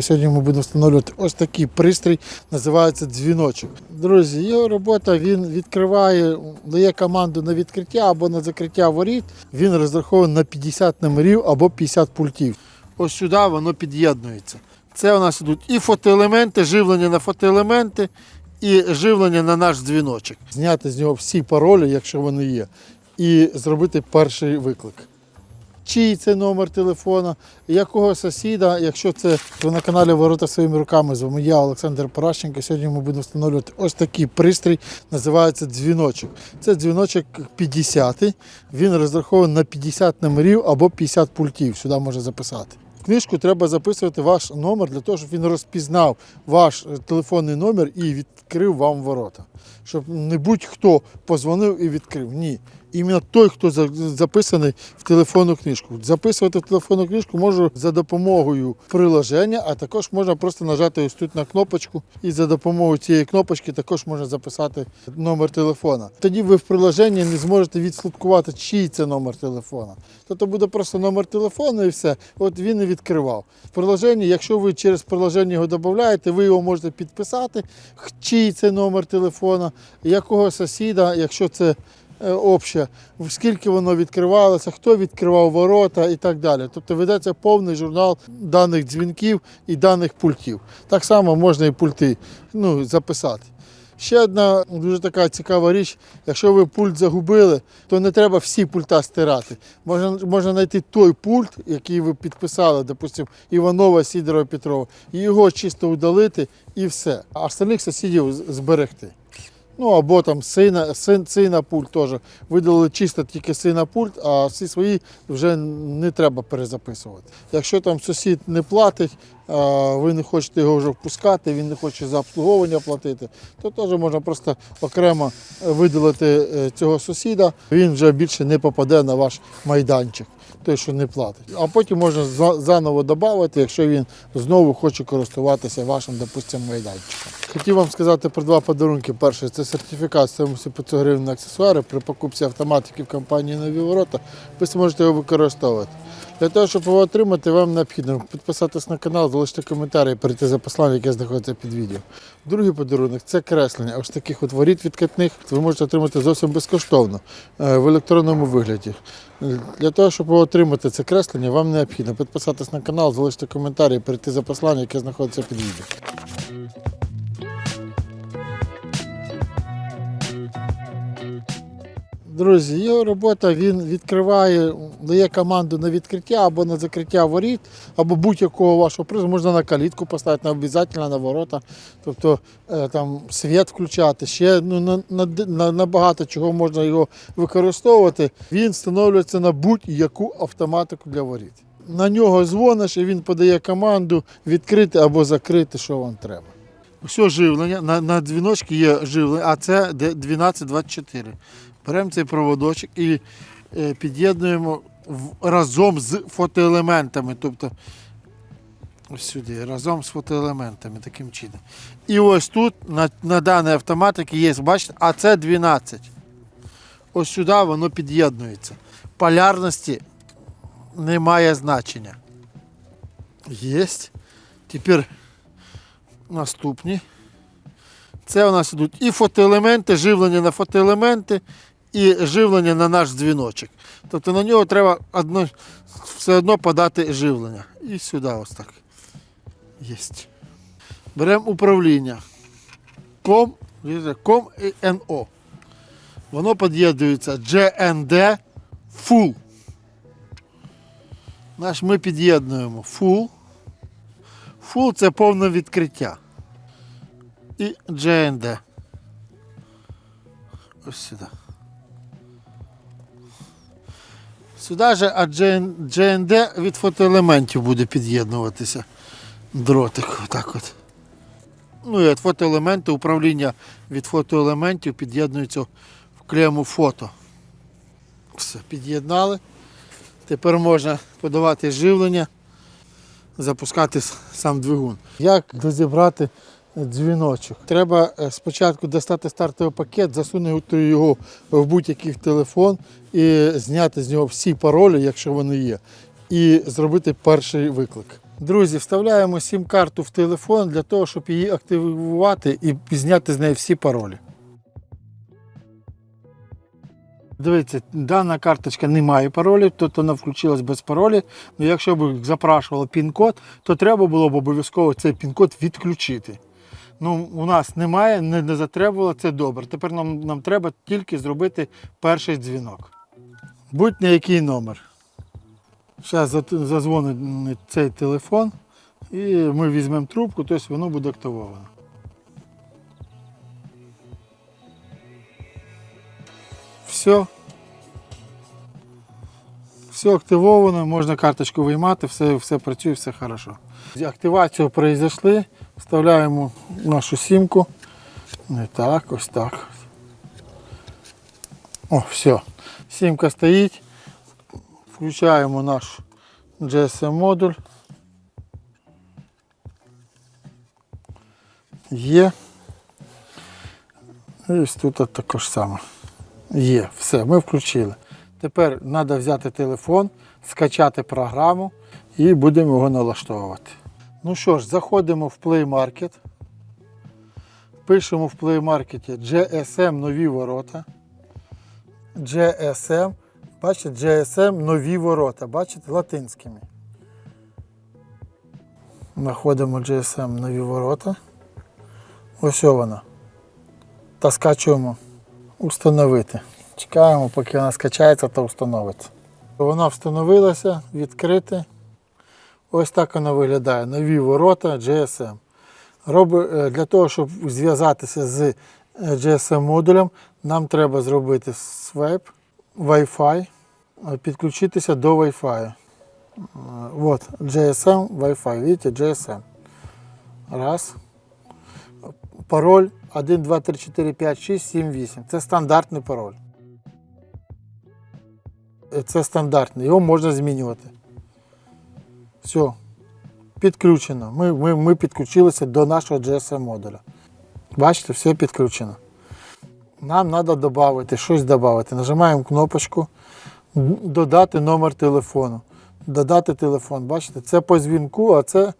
Сьогодні ми будемо встановлювати ось такий пристрій, називається дзвіночок. Друзі, його робота він відкриває, дає команду на відкриття або на закриття воріт. Він розрахований на 50 номерів або 50 пультів. Ось сюди воно під'єднується. Це у нас ідуть і фотоелементи, живлення на фотоелементи, і живлення на наш дзвіночок. Зняти з нього всі паролі, якщо вони є, і зробити перший виклик чий це номер телефона, якого сусіда, якщо це ви на каналі Ворота своїми руками, з вами я, Олександр Паращенко. Сьогодні ми будемо встановлювати ось такий пристрій, називається дзвіночок. Це дзвіночок 50, він розрахований на 50 номерів або 50 пультів. Сюди можна записати. Книжку треба записувати ваш номер для того, щоб він розпізнав ваш телефонний номер і відкрив вам ворота. Щоб не будь-хто позвонив і відкрив. Ні. Іменно той, хто записаний в телефонну книжку. Записувати в телефонну книжку можу за допомогою приложення, а також можна просто нажати ось тут на кнопочку, і за допомогою цієї кнопочки також можна записати номер телефона. Тоді ви в приложенні не зможете відслідкувати, чий це номер телефона. Тобто буде просто номер телефону і все. От він і відкривав. В приложенні, якщо ви через приложення його додаєте, ви його можете підписати, чий це номер телефона, якого сусіда, якщо це обще, скільки воно відкривалося, хто відкривав ворота і так далі. Тобто ведеться повний журнал даних дзвінків і даних пультів. Так само можна і пульти ну, записати. Ще одна дуже така цікава річ, якщо ви пульт загубили, то не треба всі пульта стирати. Можна, можна знайти той пульт, який ви підписали, допустимо, Іванова, Сідорова, Петрова, і його чисто удалити і все. А остальних сусідів зберегти. Ну або там сина, син, сина пульт теж. Видалили чисто тільки сина пульт, а всі свої вже не треба перезаписувати. Якщо там сусід не платить, ви не хочете його вже впускати, він не хоче за обслуговування платити, то теж можна просто окремо видалити е, цього сусіда. Він вже більше не попаде на ваш майданчик. Той, що не платить. А потім можна заново додати, якщо він знову хоче користуватися вашим, допустимо, майданчиком. Хотів вам сказати про два подарунки. Перший це сертифікат стоїмості 500 гривень на аксесуари при покупці автоматики в компанії Нові ворота. Ви зможете його використовувати. Для того, щоб його отримати, вам необхідно підписатись на канал, залишити коментар і перейти за посланням, яке знаходиться під відео. Другий подарунок це креслення. Ось таких от воріт відкатних ви можете отримати зовсім безкоштовно е, в електронному вигляді. Для того, щоб отримати це креслення, вам необхідно підписатись на канал, залишити коментар і перейти за посланням, яке знаходиться під відео. Друзі, його робота він відкриває, дає команду на відкриття або на закриття воріт, або будь-якого вашого призу. Можна на калітку поставити, не обов'язково на ворота. Тобто е, там світ включати, ще ну, на, на, на, на багато чого можна його використовувати. Він встановлюється на будь-яку автоматику для воріт. На нього дзвониш і він подає команду відкрити або закрити, що вам треба. Все живлення, на, на дзвіночки є живлення, а це де 1224. Беремо цей проводочок і е, під'єднуємо разом з фотоелементами. Тобто ось сюди, разом з фотоелементами таким чином. І ось тут на, на даній автоматиці є, бачите, а це 12. Ось сюди воно під'єднується. Полярності немає значення. Єсть. Тепер наступні. Це у нас ідуть і фотоелементи, живлення на фотоелементи, і живлення на наш дзвіночок. Тобто на нього треба одно, все одно подати живлення. І сюди ось так. Єсть. Беремо управління. Ком, ком і НО. Воно під'єднується GND Full. Наш ми під'єднуємо Full. Full це повне відкриття. І GND. Ось сюди. Сюди же, GND від фотоелементів буде під'єднуватися. Дротик, отак от. Ну і від фотоелементи, управління від фотоелементів під'єднується в клему фото. Все, під'єднали. Тепер можна подавати живлення, запускати сам двигун. Як розібрати дзвіночок? Треба е, спочатку достати стартовий пакет, засунути його в будь-який телефон і зняти з нього всі паролі, якщо вони є, і зробити перший виклик. Друзі, вставляємо сім-карту в телефон для того, щоб її активувати і зняти з неї всі паролі. Дивіться, дана карточка не має паролів, тобто вона включилась без паролів. Ну, якщо б запрашувало пін-код, то треба було б обов'язково цей пін-код відключити. Ну, у нас немає, не, не затребувало, це добре. Тепер нам, нам треба тільки зробити перший дзвінок. Будь-не який номер. Зараз зазвонить цей телефон і ми візьмемо трубку, тобто воно буде активовано. Все. Все активовано, можна карточку виймати, все, все працює, все хорошо. Активацію произошли, вставляємо нашу сімку. Не так, ось так. О, все. Сімка стоїть. Включаємо наш GSM модуль. Є. І ось тут також саме. Є, все, ми включили. Тепер треба взяти телефон, скачати програму і будемо його налаштовувати. Ну що ж, заходимо в Play Market. Пишемо в Play Market GSM нові ворота. GSM. Бачите, GSM нові ворота. Бачите, латинськими. Знаходимо GSM нові ворота. Ось вона. Та скачуємо установити. Чекаємо, поки вона скачається та встановиться. Вона встановилася, відкрити. Ось так вона виглядає. Нові ворота GSM. Роби, е, для того, щоб зв'язатися з е, GSM модулем, нам треба зробити свайп, Wi-Fi, підключитися до Wi-Fi. Е, Вот, GSM, Wi-Fi. Видите, GSM. Раз. Пароль 1, 2, 3, 4, 5, 6, 7, 8. Це стандартний пароль. Це стандартний, його можна змінювати. Все. Підключено. Ми, ми, ми підключилися до нашого GSM модуля. Бачите, все підключено. Нам треба додати, щось додати. Нажимаємо кнопочку, додати номер телефону. Додати телефон. Бачите, це по дзвінку, а це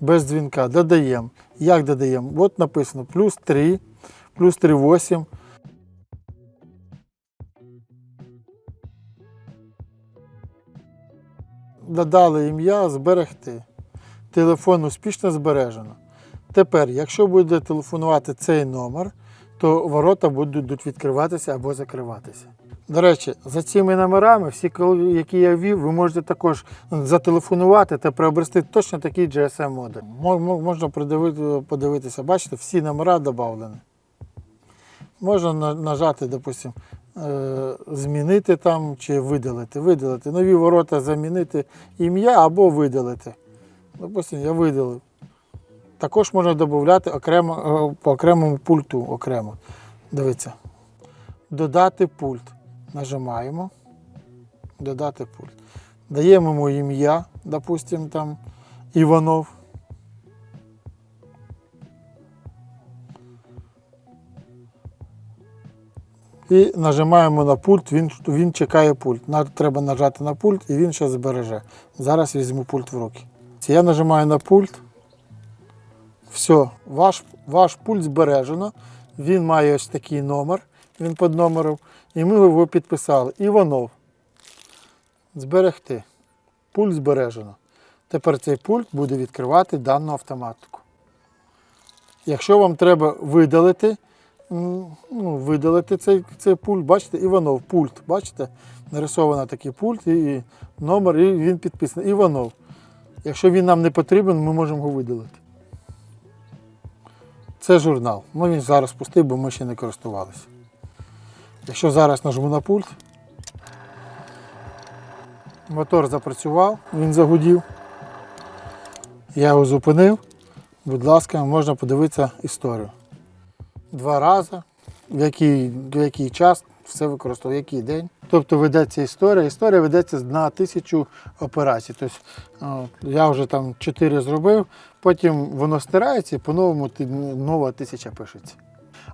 без дзвінка. Додаємо. Як додаємо? От написано плюс 3, плюс 3, 8. Додали ім'я, зберегти. Телефон успішно збережено. Тепер, якщо буде телефонувати цей номер, то ворота будуть відкриватися або закриватися. До речі, за цими номерами, всі, які я ввів, ви можете також зателефонувати та приобрести точно такий GSM модуль. Мо- мо- Можна подивитися, бачите, всі номера додавлені. Можна нажати, допустимо, змінити там чи видалити. Видалити. Нові ворота замінити ім'я або видалити. Допустимо, я видалив. Також можна додати окремо, е, по окремому пульту окремо. Дивіться. Додати пульт. Нажимаємо. Додати пульт. Даємо йому ім'я, допустимо, там Іванов. І нажимаємо на пульт, він, він чекає пульт. Треба нажати на пульт і він ще збереже. Зараз візьму пульт в руки. Я нажимаю на пульт. Все, ваш, ваш пульт збережено. Він має ось такий номер, він під номером. І ми його підписали. Іванов. Зберегти. Пульт збережено. Тепер цей пульт буде відкривати дану автоматику. Якщо вам треба видалити, ну, видалити цей, цей пульт, бачите, Іванов, пульт, бачите, нарисовано такий пульт і номер, і він підписаний. Іванов. Якщо він нам не потрібен, ми можемо його видалити. Це журнал. Ну він зараз пустий, бо ми ще не користувалися. Якщо зараз нажму на пульт, мотор запрацював, він загудів. Я його зупинив. Будь ласка, можна подивитися історію. Два рази, в який, в який час все використовував, який день. Тобто ведеться історія. Історія ведеться на тисячу операцій. Тобто, я вже там чотири зробив, потім воно стирається і по-новому нова тисяча пишеться.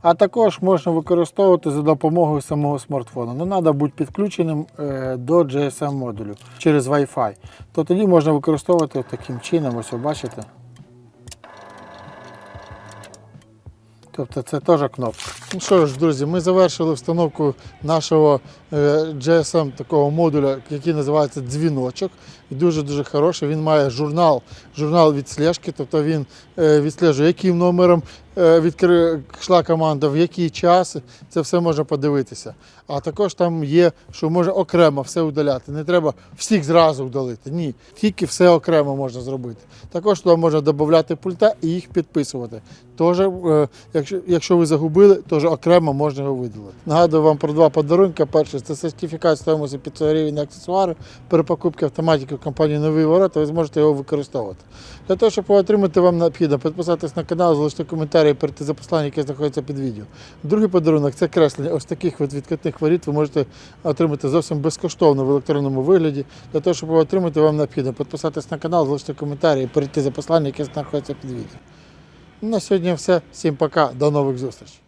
А також можна використовувати за допомогою самого смартфона. Не треба бути підключеним е, до GSM модулю через Wi-Fi. То тоді можна використовувати таким чином, ось ви бачите. Тобто це теж кнопка. Ну що ж, друзі, ми завершили встановку нашого е, GSM такого модуля, який називається дзвіночок. І дуже-дуже хороший. Він має журнал, журнал відслежки, тобто він е, відслежує, яким номером е, відкри- йшла команда, в який час. Це все можна подивитися. А також там є, що може окремо все удаляти. Не треба всіх зразу удалити. Ні, тільки все окремо можна зробити. Також туди можна додати пульта і їх підписувати. Тож, е, якщо, якщо ви загубили, теж окремо можна його видалити. Нагадую вам про два подарунки. Перший це сертифікат стоїмості 500 гривень аксесуари. При покупці автоматики в компанії Нові ворота ви зможете його використовувати. Для того, щоб отримати, вам необхідно підписатись на канал, залишити коментарі і перейти за посланням, яке знаходиться під відео. Другий подарунок це креслення ось таких от відкритих воріт ви можете отримати зовсім безкоштовно в електронному вигляді. Для того, щоб його отримати, вам необхідно підписатись на канал, залишити коментарі і перейти за посланням, яке знаходиться під відео. На сьогодні все. Всім пока, до нових зустрічей.